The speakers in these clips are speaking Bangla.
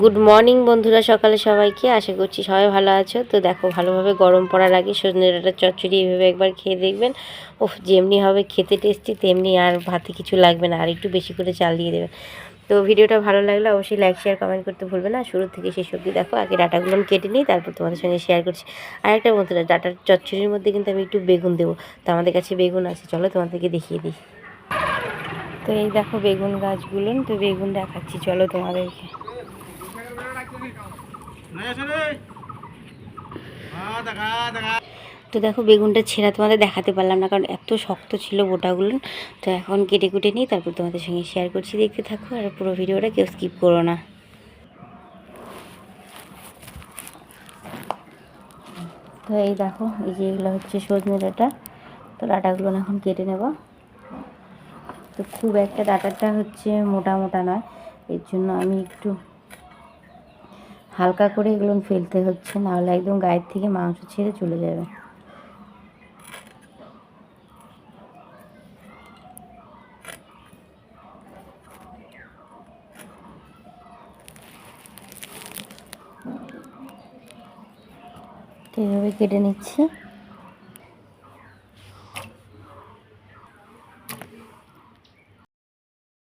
গুড মর্নিং বন্ধুরা, সকালে সবাইকে। আশা করছি সবাই ভালো আছো। তো দেখো, ভালোভাবে গরম পড়ার আগে সজনে ডাঁটা চচ্চড়ি এভাবে একবার খেয়ে দেখবেন। ও যেমনি হবে খেতে টেস্টি, তেমনি আর ভাতে কিছু লাগবে না, আর একটু বেশি করে চাল দিয়ে দেবেন তো ভিডিওটা ভালো লাগলে অবশ্যই লাইক শেয়ার কমেন্ট করতে ভুলবে না। শুরু থেকে শেষ অবধি দেখো, আগে ডাটাগুলো আমি কেটে নিই, তারপর তোমাদের সঙ্গে শেয়ার করছি। আর একটা বন্ধুরা, ডাটার চচ্চড়ির মধ্যে কিন্তু আমি একটু বেগুন দেবো। তো আমাদের কাছে বেগুন আছে, চলো তোমাদেরকে দেখিয়ে দিই। তো এই দেখো বেগুন গাছগুলো, তো বেগুন দেখাচ্ছি, চলো তোমাদেরকে। তো দেখো, বেগুনটা ছেঁড়া তোমাদের দেখাতে পারলাম না, কারণ এত শক্ত ছিল বোটাগুলো। তো এখন কেটে কুটে নিই, তারপর তোমাদের সঙ্গে শেয়ার করছি, দেখতে থাকো, আর পুরো ভিডিওটা কেউ স্কিপ করো না। তো এই দেখো, এই যে এগুলো হচ্ছে সজনে ডাঁটা। তো ডাঁটাগুলো এখন কেটে নেব। তো খুব একটা ডাঁটাটা হচ্ছে মোটা মোটা নয়, এর জন্য আমি একটু হালকা করে এগুলো ফেলতে হচ্ছে, নাহলে একদম গায়ের থেকে মাংস ছেড়ে চলে যাবে। এভাবে কেটে নিচ্ছি।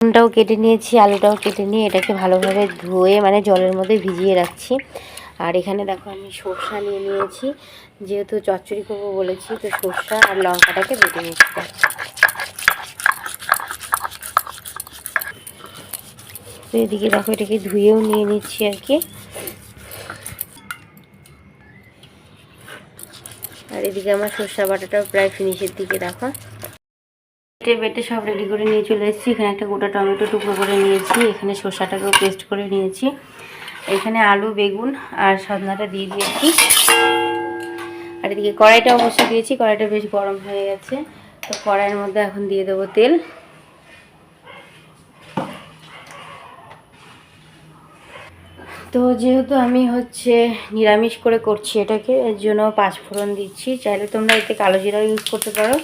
বেগুনটাও কেটে নিয়েছি, আলুটাও কেটে নিয়ে এটাকে ভালোভাবে ধুয়ে মানে জলের মধ্যে ভিজিয়ে রাখছি। আর এখানে দেখো আমি সর্ষা নিয়ে নিয়েছি, যেহেতু চচ্চড়ি করব বলেছি, তো সর্ষা আর লঙ্কাটাকে বেটে নিচ্ছি তো এদিকে দেখো এটাকে ধুয়েও নিয়ে নিচ্ছি আর কি। আর এদিকে আমার সর্ষা বাটাটাও প্রায় ফিনিশের দিকে দেখো। কেটে বেটে সব রেডি করে নিয়ে চলে এসেছি। এখানে একটা গোটা টমেটো টুকরো করে নিয়েছি। এখানে শসাটাকেও পেস্ট করে নিয়েছি। এখানে আলু, বেগুন আর সজনাটা দিয়ে দিয়েছি। আর এদিকে কড়াইটা অবশ্যই দিয়েছি, কড়াইটা বেশ গরম হয়ে গেছে। তো কড়াইয়ের মধ্যে এখন দিয়ে দেবো তেল। তো যেহেতু আমি হচ্ছে নিরামিষ করে করছি এটাকে, এর জন্য পাঁচফোড়ন দিচ্ছি। চাইলে তোমরা এতে কালো জিরাও ইউজ করতে পারো।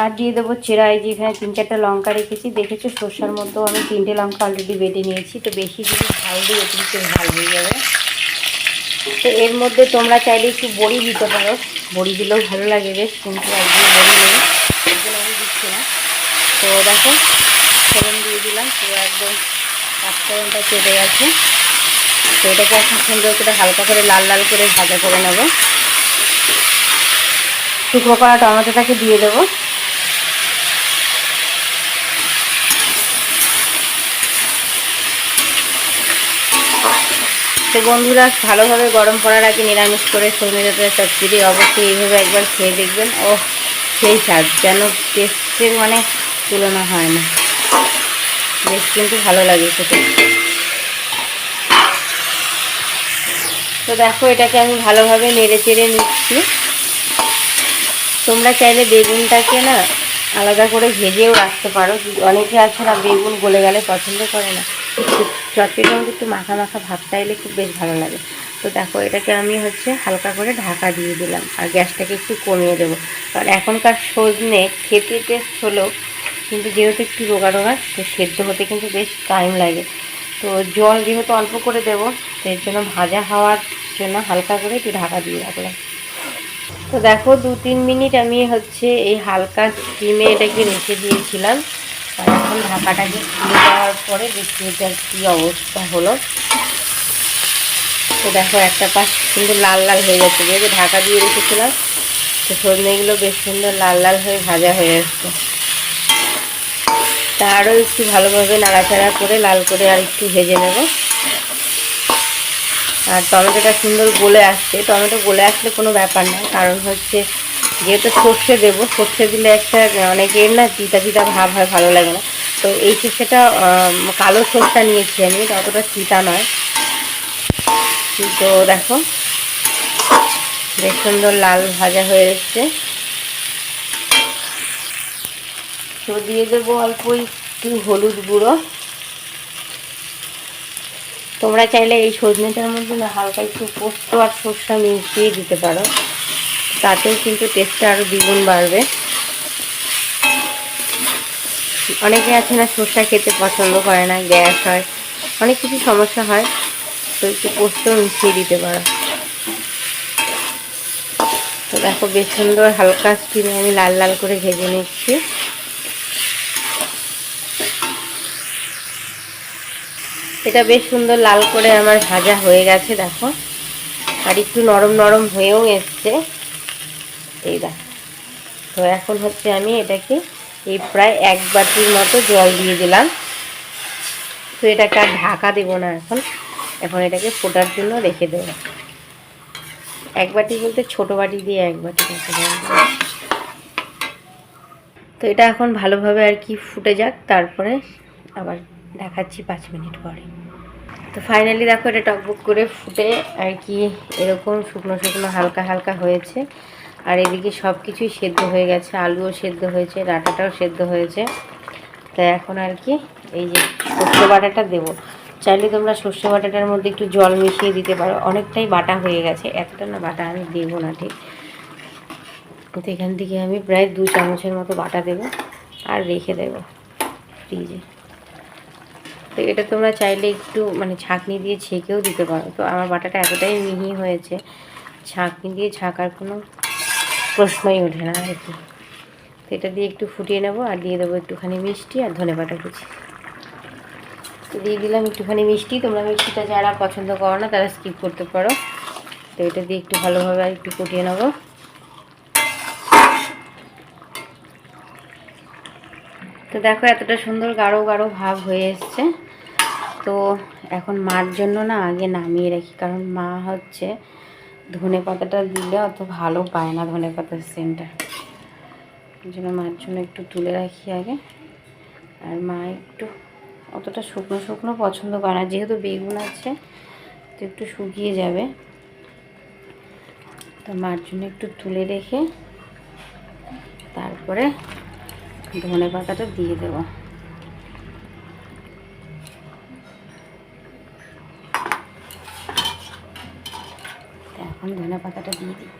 আর দিয়ে দেবো চেরা, এই যে এখানে তিন চারটা লঙ্কা রেখেছি। দেখেছ, সর্ষার মতো আমি তিনটে লঙ্কা অলরেডি বেটে নিয়েছি। তো বেশি যদি ঝাল দিই অতিরিক্ত ঝাল হয়ে যাবে। তো এর মধ্যে তোমরা চাইলে একটু বড়ি দিতে পারো। বড়ি দিলেও ভালো লাগে, বেশ কিন্তু একদিন বড়ি নেই। এগুলো আমি দিচ্ছি না। তো দেখো, ফোড়ন দিয়ে দিলাম, পুরো একদম পাঁচফোড়নটা চেপে গেছে। তো এটাকে এখন সুন্দর করে হালকা করে লাল লাল করে ভাজা করে নেব। টুকরো করা টমেটোটাকে দিয়ে দেবো। তো বন্ধুরা, ভালোভাবে গরম করার আগে নিরামিষ করে সজনে চচ্চড়ি অবশ্যই এইভাবে একবার খেয়ে দেখবেন। ও সেই স্বাদ, যেন টেস্টের মানে তুলনা হয় না। বেশ কিন্তু ভালো লাগে খেতে। তো দেখো, এটাকে আমি ভালোভাবে নেড়ে চেড়ে নিচ্ছি। তোমরা চাইলে বেগুনটাকে না আলাদা করে ভেজেও রাখতে পারো। অনেকে আছে না, বেগুন গলে গেলে পছন্দ করে না। চটকিটার মধ্যে একটু মাখা মাখা ভাত চাইলে খুব বেশ ভালো লাগে। তো দেখো, এটাকে আমি হচ্ছে হালকা করে ঢাকা দিয়ে দিলাম আর গ্যাসটাকে একটু কমিয়ে দেবো। কারণ এখনকার সজনে খেতে টেস্ট হলেও কিন্তু যেহেতু একটু রোগা রোগা, তো সেদ্ধ হতে কিন্তু বেশ টাইম লাগে। তো জল যেহেতু অল্প করে দেবো, তো এর জন্য ভাজা হওয়ার জন্য হালকা করে একটু ঢাকা দিয়ে রাখলাম। তো দেখো দু তিন মিনিট আমি হচ্ছে এই হালকা স্টিমে এটাকে রেখে দিয়েছিলাম। এখন ঢাকাটাকে খুলে দেওয়ার পরে দেখি এটার কী অবস্থা হলো। তো দেখো একটা পাশ সুন্দর লাল লাল হয়ে যাচ্ছে যেহেতু ঢাকা দিয়ে রেখেছিলাম, তো সজনেগুলো বেশ সুন্দর লাল লাল হয়ে ভাজা হয়ে আসছে। তা আরও একটু ভালোভাবে নাড়াচাড়া করে লাল করে আর একটু ভেজে নেব। আর টমেটোটা সুন্দর গলে আসছে। টমেটো গলে আসলে কোনো ব্যাপার না, কারণ হচ্ছে যেহেতু সর্ষে দেবো, সর্ষে দিলে একটা অনেকের না চিতা চিতা ভাব হয়, ভালো লাগে না। তো এই সর্ষেটা কালো সর্ষা নিয়েছি আমি অতটা চিতা নয়। তো দেখো, বেশ সুন্দর লাল ভাজা হয়ে এসছে। তো দিয়ে দেবো অল্প একটু হলুদ গুঁড়ো। তোমরা চাইলে এই সজনেটার মধ্যে না, হালকা একটু পোস্ত আর সর্ষা মিশিয়ে দিতে পারো। তাতেও কিন্তু টেস্টটা আরও দ্বিগুণ বাড়বে। অনেকে আছে না, সর্ষা খেতে পছন্দ করে না, গ্যাস হয়, অনেক কিছু সমস্যা হয়, তো একটু পোস্ত মিশিয়ে দিতে পারো। তো দেখো বেশ সুন্দর হালকা স্টিমে আমি লাল লাল করে ভেজে নিচ্ছি। এটা বেশ সুন্দর লাল করে আমার ভাজা হয়ে গেছে, দেখো। আর একটু নরম নরম হয়েও এসছে। এই দেখো তো এখন হচ্ছে আমি এটাকে এই প্রায় এক বাটির মতো জল দিয়ে দিলাম। তো এটাকে আর ঢাকা দেবো না এখন। এখন এটাকে ফোটার জন্য রেখে দেবো। এক বাটি বলতে ছোট বাটি দিয়ে এক বাটি রেখে দেবো তো এটা এখন ভালোভাবে আর কি ফুটে যাক, তারপরে আবার দেখাচ্ছি পাঁচ মিনিট পরে। তো ফাইনালি দেখো এটা টকবক করে ফুটে আর কি এরকম শুকনো শুকনো হালকা হালকা হয়েছে। আর এদিকে সব কিছুই সেদ্ধ হয়ে গেছে, আলুও সেদ্ধ হয়েছে, ডাটাটাও সেদ্ধ হয়েছে। তাই এখন আর কি এই যে সর্ষে বাটাটা দেবো। চাইলে তোমরা সর্ষে বাটাটার মধ্যে একটু জল মিশিয়ে দিতে পারো। অনেকটাই বাটা হয়ে গেছে, একটা না বাটা আমি দেবো না ঠিক। তো এখান থেকে আমি প্রায় দু চামচের মতো বাটা দেবো আর রেখে দেবো ফ্রিজে। তো এটা তোমরা চাইলে একটু মানে ছাঁকনি দিয়ে ছেঁকেও দিতে পারো। তো আমার বাটাটা এতটাই মিহি হয়েছে, ছাঁকনি দিয়ে ছাকার কোনো প্রশ্নই ওঠে না আর কি তো এটা দিয়ে একটু ফুটিয়ে নেব আর দিয়ে দেবো একটুখানি মিষ্টি আর ধনে পাতা কুচি। তো দিয়ে দিলাম একটুখানি মিষ্টি। তোমরা মিষ্টিটা যারা পছন্দ করো না, তারা স্কিপ করতে পারো। তো এটা দিয়ে একটু ভালোভাবে আর একটু ফুটিয়ে নেব। তো দেখো এতটা সুন্দর গাঢ় গাঢ় ভাব হয়ে এসছে। তো এখন মার জন্য না আগে নামিয়ে রাখি, কারণ মা হচ্ছে ধনে পাতাটা দিলে অত ভালো পায় না ধনে পাতার সেন্টটা। ওই জন্য মার জন্য একটু তুলে রাখি আগে। আর মা একটু অতটা শুকনো শুকনো পছন্দ করে না। যেহেতু বেগুন আছে, তো একটু শুকিয়ে যাবে। তো মার জন্য একটু তুলে রেখে তারপরে ধনে পাতাটা দিয়ে দেবো। ধনে পাতাটা দিয়ে দিই।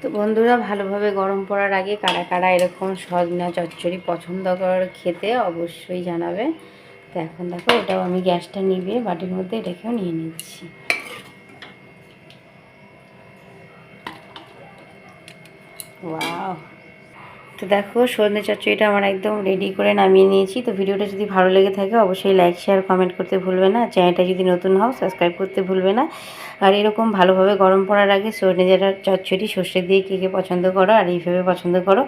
তো বন্ধুরা, ভালোভাবে গরম পড়ার আগে কারা কারা এরকম সজনা চচ্চড়ি পছন্দ করার খেতে অবশ্যই জানাবে। তো এখন দেখো, এটাও আমি গ্যাসটা নিভিয়ে বাটির মধ্যে রেখেও নিয়ে নিচ্ছি। ওয়াও! তো দেখো, সজনে চচ্চড়িটা আমার একদম রেডি করে নামিয়ে নিয়েছি। তো ভিডিওটা যদি ভালো লেগে থাকে, অবশ্যই লাইক শেয়ার কমেন্ট করতে ভুলবে না। চ্যানেলটা যদি নতুন হও সাবস্ক্রাইব করতে ভুলবে না। আর এরকম ভালোভাবে গরম পড়ার আগে সজনে যারা চচ্চড়ি, সর্ষে দিয়ে কে কে পছন্দ করো আর এইভাবে পছন্দ করো,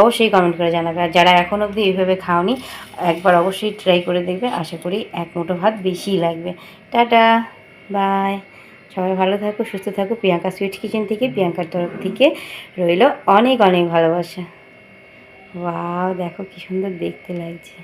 অবশ্যই কমেন্ট করে জানাবে। আর যারা এখন অবধি এইভাবে খাওনি, একবার অবশ্যই ট্রাই করে দেখবে। আশা করি এক মুঠো ভাত বেশিই লাগবে। টাটা বাই সবাই ভালো থাকো, সুস্থ থাকো। প্রিয়াঙ্কা সুইট কিচেন থেকে প্রিয়াঙ্কার তরফ থেকে রইল অনেক অনেক ভালোবাসা। ওয়াও দেখো কি সুন্দর দেখতে লাগছে।